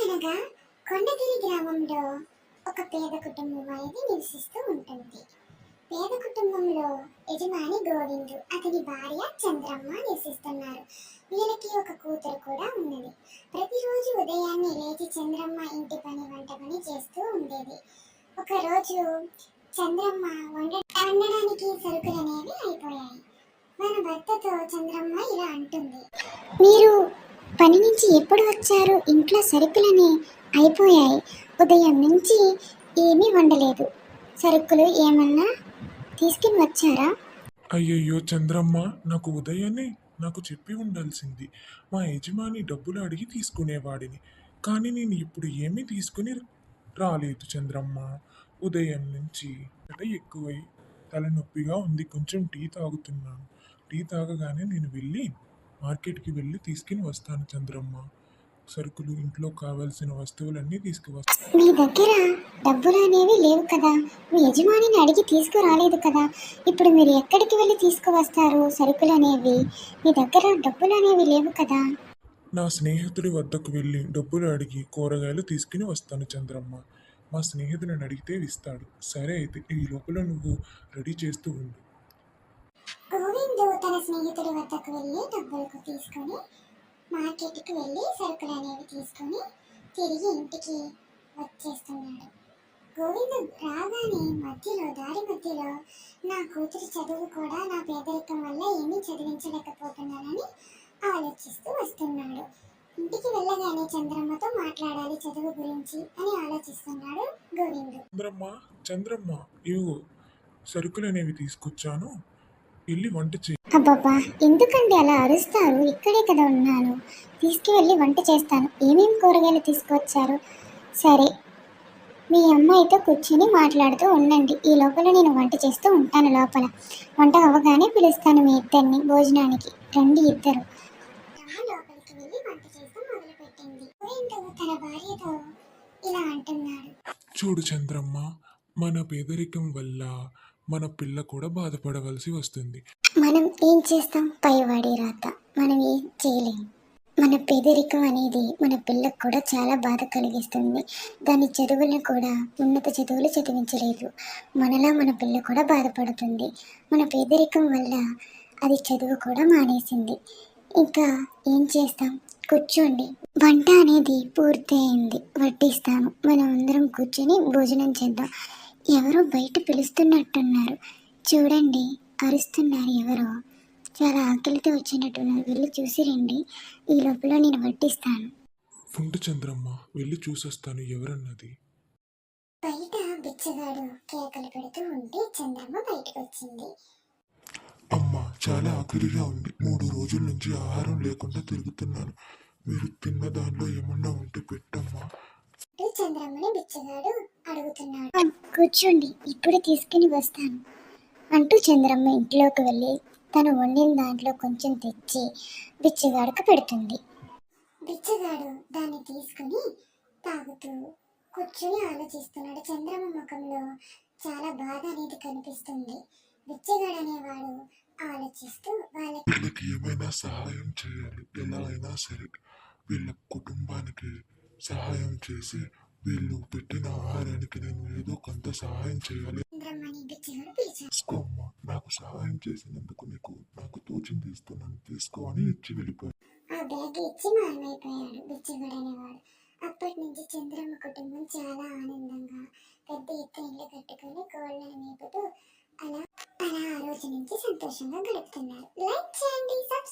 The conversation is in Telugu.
అనగనగా కొండగిరి గ్రామంలో ఒక పేద కుటుంబం అనేది నివసిస్తూ ఉంటుంది. పేద కుటుంబంలో యజమాని గోవిందు అతని భార్య చంద్రమ్మ నివసిస్తున్నారు. వీళ్ళకి ఒక కూతురు కూడా ఉన్నది. ప్రతిరోజు ఉదయాన్నే లేచి చంద్రమ్మ ఇంటి పని వంట పని చేస్తూ ఉండేది. ఒకరోజు చంద్రమ్మ వండ వండడానికి సరుకులు అనేవి అయిపోయాయి. మన భర్తతో చంద్రమ్మ ఇలా అంటుంది. మీరు పని నుంచి ఎప్పుడు వచ్చారు? ఇంట్లో సరుకులనే అయిపోయాయి. ఉదయం నుంచి ఏమీ వండలేదు. సరుకులు ఏమన్నా తీసుకుని వచ్చారా? అయ్యయ్యో చంద్రమ్మ నాకు ఉదయాన్నే నాకు చెప్పి ఉండాల్సింది. మా యజమాని డబ్బులు అడిగి తీసుకునేవాడిని. కానీ నేను ఇప్పుడు ఏమీ తీసుకుని రాలేదు చంద్రమ్మ. ఉదయం నుంచి అట ఎక్కువై తలనొప్పిగా ఉంది. కొంచెం టీ తాగుతున్నాను. టీ తాగగానే నేను వెళ్ళి మార్కెట్కి వెళ్ళి తీసుకుని వస్తాను చంద్రమ్మ. సరుకులు ఇంట్లో కావాల్సిన వస్తువులన్నీ తీసుకువస్తాను మీ దగ్గర డబ్బులు అనేవి లేవు కదా. మీ యజమానిని అడిగి తీసుకురాలేదు కదా. ఇప్పుడు మీరు ఎక్కడికి వెళ్ళి తీసుకువస్తారు సరుకులు అనేవి మీ దగ్గర డబ్బులు అనేవి లేవు కదా. నా స్నేహితుడి వద్దకు వెళ్ళి డబ్బులు అడిగి కూరగాయలు తీసుకుని వస్తాను చంద్రమ్మ. మా స్నేహితుడిని అడిగితే ఇస్తాడు. సరే అయితే ఈ లోపల నువ్వు రెడీ చేస్తూ ఉండు. తన స్నేహితుడి వద్దకు వెళ్ళి డబ్బులకు తీసుకొని మార్కెట్కి వెళ్ళి సరుకులు అనేవి తీసుకొని తిరిగి ఇంటికి వచ్చేస్తున్నాడు. గోవిందు రాగానే మధ్యలో దారి మధ్యలో నా కూతురు చదువు కూడా నా పేదరికం వల్ల ఏమీ చదివించలేకపోతున్నానని ఆలోచిస్తూ వస్తున్నాడు. ఇంటికి వెళ్ళగానే చంద్రమ్మతో మాట్లాడాలి చదువు గురించి అని ఆలోచిస్తున్నాడు గోవింద్. చంద్రమ్మ చంద్రమ్మ ఇవు సరుకులు అనేవి తీసుకొచ్చాను. వెళ్ళి వంట చేయి. అబ్బబ్బా ఎందుకండి అలా అరుస్తారు? ఇక్కడే కదా ఉన్నాను. తీసుకువెళ్ళి వంట చేస్తాను. ఏమేమి కూరగాయలు తీసుకొచ్చారు సరే. మీ అమ్మాయితో కూర్చొని మాట్లాడుతూ ఉండండి. ఈ లోపల నేను వంట చేస్తూ ఉంటాను లోపల. వంట అవ్వగానే పిలుస్తాను మీ ఇద్దరిని భోజనానికి. రండి ఇద్దరు. లోపలికి వెళ్ళి వంట చేస్తూ మొదలుపెట్టింది. తన భార్యతో ఇలా అంటున్నాడు. చూడు చంద్రమ్మ మన పేదరికం వల్ల మన పిల్ల కూడా బాధపడవలసి వస్తుంది. మనం ఏం చేస్తాం? పైవాడి రాత. మనం ఏం చేయలేం. మన పేదరికం అనేది మన పిల్లకు కూడా చాలా బాధ కలిగిస్తుంది. దాని చదువులను కూడా ఉన్నత చదువులు చదివించలేదు. మనలా మన పిల్ల కూడా బాధపడుతుంది. మన పేదరికం వల్ల అది చదువు కూడా మానేసింది. ఇంకా ఏం చేస్తాం? కూర్చోండి. వంట అనేది పూర్తి అయింది వడ్డిస్తాను. మనం అందరం కూర్చొని భోజనం చేద్దాం. ఎవరో బయట పిలుస్తున్నట్టున్నారు. చూడండి అరుస్తున్నారు ఎవరో. చాలా ఆకలితో వచ్చినట్టున్నారు. వెళ్ళి చూసి రండి. ఈ లోపల నేను వడ్డిస్తాను ఉండు చంద్రమ్మ వెళ్ళి చూసొస్తాను ఎవరన్నది. బయట బిచ్చగాడు కేకలు పెడుతూ ఉంటే చంద్రమ్మ బయటకు వచ్చింది అమ్మ చాలా ఆకలిగా ఉంది. మూడు రోజుల నుంచి ఆహారం లేకుండా తిరుగుతున్నాను. మీరు తిన్న దానిలో ఏమన్నా ఉంటే పెట్టమ్మా. చంద్రమ్మని బిచ్చగాడు అడుగుతున్నాడు. కూర్చోండి ఇప్పుడు తీసుకుని వస్తాను. అంటూ చంద్రమ్మ ఇంట్లోకి వెళ్ళి తను వండిన దాంట్లో కొంచెం తెచ్చి బిచ్చగాడుకు పెడుతుంది. బిచ్చగాడు దాన్ని తీసుకుని తాగుతూ కూర్చుని ఆలోచిస్తున్నాడు చంద్రమ్మ ముఖంలో. చాలా బాధ అనేది కనిపిస్తుంది. బిచ్చగాడు అనేవాడు ఆలోచిస్తూ వాళ్ళకి వీళ్ళకి ఏమైనా సహాయం చేయాలి ఎలా అయినా సరే వీళ్ళ కుటుంబానికి సహాయం చేసి వీళ్ళు పెట్టిన ఆహారానికి నేను ఏదో కొంత సహాయం చేయాలి. నాకు సహాయం చేసినందుకు నీకు నాకు తోచింది ఇస్తున్నాను తీసుకో అని ఇచ్చి వెళ్ళిపోయాను ఆ బ్యాగ్ ఇచ్చి మాయమైపోయాడు బిచ్చగాడు అనేవాడు అప్పటి నుంచి చంద్రమ్మ కుటుంబం చాలా ఆనందంగా పెద్ద ఎత్తున ఇల్లు కట్టుకొని కోళ్ళను మేపుతూ అలా అలా ఆ రోజు నుంచి సంతోషంగా గడుపుతున్నారు. లైక్ చేయండి సబ్స్క్రైబ్